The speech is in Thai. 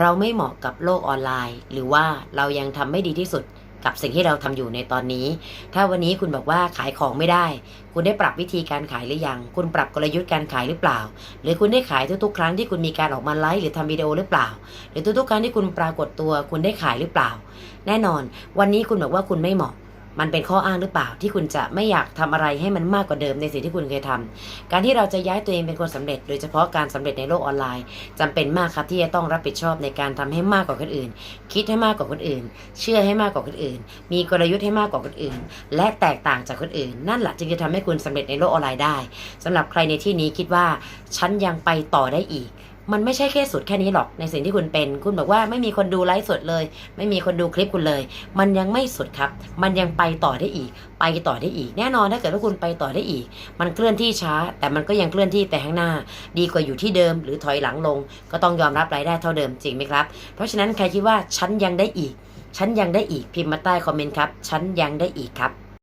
เราไม่เหมาะกับโลกออนไลน์ หรือว่าเรายังทำไม่ดีที่สุดกับสิ่งที่เราทำอยู่ในตอนนี้ ถ้าวันนี้คุณบอกว่าขายของไม่ได้ คุณได้ปรับวิธีการขายหรือยัง คุณปรับกลยุทธ์การขายหรือเปล่า หรือคุณได้ขายทุกๆ ครั้งที่คุณมีการออกมาไลฟ์หรือทำวิดีโอหรือเปล่า หรือทุกๆ ครั้งที่คุณปรากฏตัว คุณได้ขายหรือเปล่า แน่นอน วันนี้คุณบอกว่าคุณไม่เหมาะ มันเป็นข้ออ้างหรือเปล่าที่คุณจะไม่อยากทำอะไรให้มันมากกว่าเดิมในสิ่งที่คุณเคยทำการที่เราจะย้ายตัวเองเป็นคนสำเร็จ โดยเฉพาะการสำเร็จในโลกออนไลน์จำเป็นมากครับที่จะต้องรับผิดชอบในการทำให้มากกว่าคนอื่น คิดให้มากกว่าคนอื่น เชื่อให้มากกว่าคนอื่น มีกลยุทธ์ให้มากกว่าคนอื่น และแตกต่างจากคนอื่น นั่นแหละจึงจะทำให้คุณสำเร็จในโลกออนไลน์ได้สำหรับใครในที่นี้คิดว่าฉันยังไปต่อได้อีก มันไม่ใช่แค่สุดแค่นี้หรอกในสิ่งที่คุณเป็น คุณบอกว่าไม่มีคนดูไลฟ์สดเลย ไม่มีคนดูคลิปคุณเลย มันยังไม่สุดครับ มันยังไปต่อได้อีก ไปต่อได้อีก แน่นอนถ้าเกิดว่าคุณไปต่อได้อีก มันเคลื่อนที่ช้า แต่มันก็ยังเคลื่อนที่แต่ข้างหน้า ดีกว่าอยู่ที่เดิม หรือถอยหลังลง ก็ต้องยอมรับรายได้เท่าเดิมจริงไหมครับ เพราะฉะนั้นใครคิดว่าฉันยังได้อีก ฉันยังได้อีกพิมพ์มาใต้คอมเมนต์ครับ ฉันยังได้อีกครับ